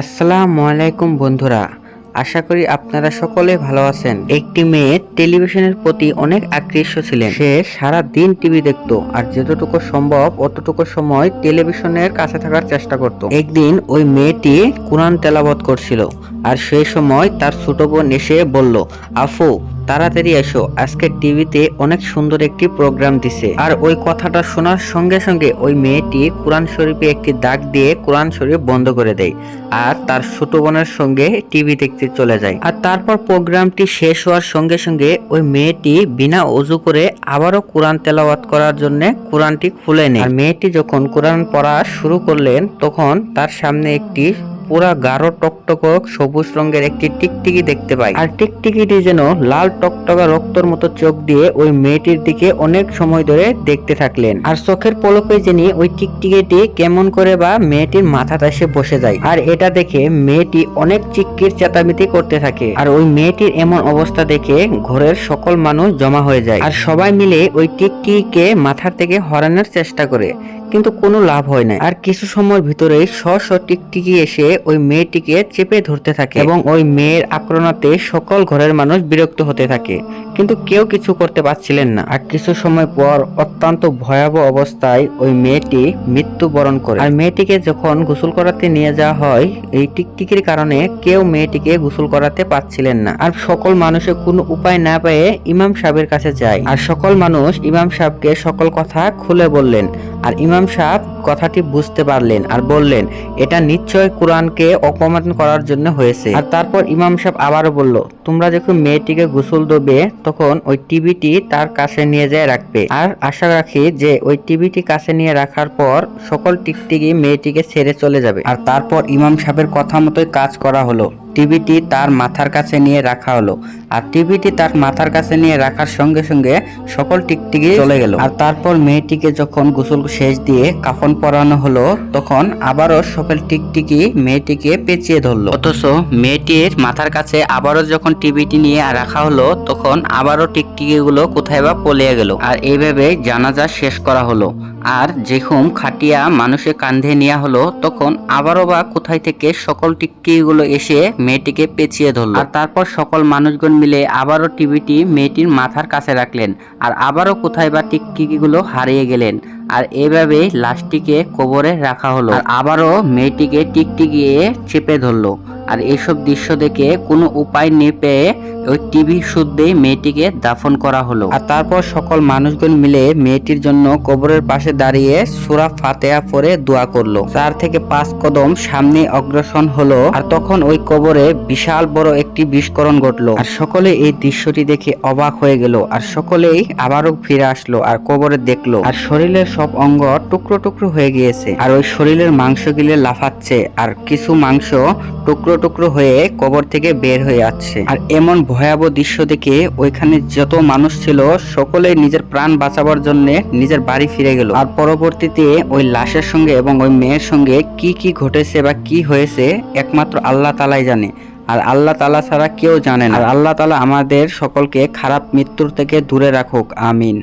আসসালামু আলাইকুম বন্ধুরা, আশা করি আপনারা সকলে ভালো আছেন। একটি মেয়ে টেলিভিশনের প্রতি অনেক আকৃষ্ট ছিলেন। সে সারা দিন টিভি দেখত আর যতটুকু সম্ভব অতটুকু সময় টেলিভিশনের কাছে থাকার চেষ্টা করত। একদিন ওই মেয়েটি কোরআন তেলাবত করছিল আর সেই সময় তার ছোট বোন এসে বলল, আফু তাড়াতাড়ি এসো, আজকে টিভিতে অনেক সুন্দর একটি প্রোগ্রাম দিছে। আর ওই কথাটা শোনার সঙ্গে সঙ্গে ওই মেয়েটি কোরআন শরীফে একটি দাগ দিয়ে কোরআন শরীফ বন্ধ করে দেয় আর তার ছোট বোনের সঙ্গে টিভি দেখতে চলে যায়। আর তারপর প্রোগ্রামটি শেষ হওয়ার সঙ্গে সঙ্গে ওই মেয়েটি বিনা অজু করে আবারও কোরআন তেলাওয়াত করার জন্য কোরআনটি খুলে নেয়। আর মেয়েটি যখন কোরআন পড়া শুরু করলেন, তখন তার সামনে একটি পুরা গাঢ় টকটক সবুজ রঙের একটি টিকটিকি দেখতে পাই। আর টিকটিকিটি যেন লাল টকটকা রক্তর মতো চোখ দিয়ে ওই মেয়েটির দিকে অনেক সময় ধরে দেখতে থাকলেন। আর চোখের পলকে যিনি ওই টিকটিকিটি কেমন করে বা মেয়েটির মাথাটা এসে বসে যায়। আর এটা দেখে মেয়েটি অনেক চিক্কির চেতামিতি করতে থাকে। আর ওই মেয়েটির এমন অবস্থা দেখে ঘরের সকল মানুষ জমা হয়ে যায়। আর সবাই মিলে ওই টিকটিকে মাথার থেকে হরানোর চেষ্টা করে, কিন্তু কোনো লাভ হয় না আর কিছু সময়ের ভিতরেই শ টিকটিকি এসে ওই মেয়েটিকে চেপে ধরতে থাকে এবং ওই মেয়ের আক্রমণাতে সকল ঘরের মানুষ বিরক্ত হতে থাকে। কিন্তু কেউ কিছু করতে পারছিলেন না। আর কিছু সময় পর অত্যন্ত ভয়াবহ অবস্থায় ওই মেয়েটি মৃত্যুবরণ করে। আর মেয়েটিকে যখন গোসল করাতে নিয়ে যাওয়া হয়, এই টিকটিকির কারণে কেউ মেয়েটিকে গোসল করাতে পারছিলেন না। আর সকল মানুষের কোনো উপায় না পেয়ে ইমাম সাহেবের কাছে যায়। আর সকল মানুষ ইমাম সাহেবকে সকল কথা খুলে বললেন। আর ইমাম সাহেব কথাটি বুঝতে পারলেন আর বললেন, এটা নিশ্চয় কোরআনকে অপমান করার জন্য হয়েছে। আর তারপর ইমাম সাহেব আবারও বলল, তোমরা যখন মেয়েটিকে গোসল দেবে তখন ওই টিভিটি তার কাছে নিয়ে যায় রাখবে। আর আশা রাখি যে ওই টিভিটি কাছে নিয়ে রাখার পর সকল টিকটিকি মেয়েটিকে ছেড়ে চলে যাবে। আর তারপর ইমাম সাহেবের কথা মতোই কাজ করা হলো। টিভিটি তার মাথার কাছে নিয়ে রাখা হলো। আর টিভিটি তার মাথার কাছে নিয়ে রাখার সঙ্গে সঙ্গে সকল টিকটিকি চলে গেল। আর তারপর মেয়েটিকে যখন গোসল শেষ দিয়ে কাফন পরানো হলো, তখন আবারও সকল টিকটিকি মেয়েটিকে পেঁচিয়ে ধরলো। অথচ মেয়েটির মাথার কাছে আবারও যখন টিভিটি নিয়ে রাখা হলো, তখন আবারও টিকটিকি গুলো কোথায় বা পলিয়ে গেল। আর এইভাবে জানাজা শেষ করা হলো। আর যেহুম খাটিয়া মানুষের কান্ধে নেওয়া হলো, তখন আবারও বা কোথায় থেকে সকল টিকটিকিগুলো এসে মেয়েটিকে পেঁচিয়ে ধরলো। আর তারপর সকল মানুষগণ মিলে আবারও টিভিটি মেয়েটির মাথার কাছে রাখলেন আর আবারও কোথায় বা টিকটিকিগুলো হারিয়ে গেলেন। আর এভাবে লাশটিকে কবরে রাখা হলো। আর আবারও মেয়েটিকে টিকটিকিয়ে চেপে ধরলো। আর এইসব দৃশ্য দেখে কোনো উপায় নেই পেয়ে ওই টিভি শুদ্ধেই মেয়েটিকে দাফন করা হলো। আর তারপর সকল মানুষজন মিলে মেয়েটির জন্য কবরের পাশে দাঁড়িয়ে সুরা ফাতেহা পরে দোয়া করল। চার থেকে পাঁচ কদম সামনে অগ্রসর হলো আর তখন ওই কবরে বিশাল বড় একটি বিস্ফোরণ ঘটলো। আর সকলে এই দৃশ্যটি দেখে অবাক হয়ে গেল আর সকলেই আবারও ফিরে আসলো আর কবরে দেখল। আর শরীরের সব অঙ্গ টুকরো টুকরো হয়ে গিয়েছে। আর ওই শরীরের মাংস গিলে লাফাচ্ছে আর কিছু মাংস টুকরো টুকরো টুকরো হয়ে কবর থেকে বের হয়ে যাচ্ছে। আর এমন ভয়াবহ দৃশ্য দেখে ওইখানে যত মানুষ ছিল সকলে নিজের প্রাণ বাঁচাবার জন্য নিজের বাড়ি ফিরে গেল। আর পরবর্তীতে ওই লাশের সঙ্গে এবং ওই মেয়ের সঙ্গে কি কি ঘটেছে বা কি হয়েছে, একমাত্র আল্লাহ তালাই জানে। আর আল্লাহ তালা ছাড়া কেউ জানে না। আর আল্লাহ তালা আমাদের সকলকে খারাপ মৃত্যুর থেকে দূরে রাখুক। আমিন।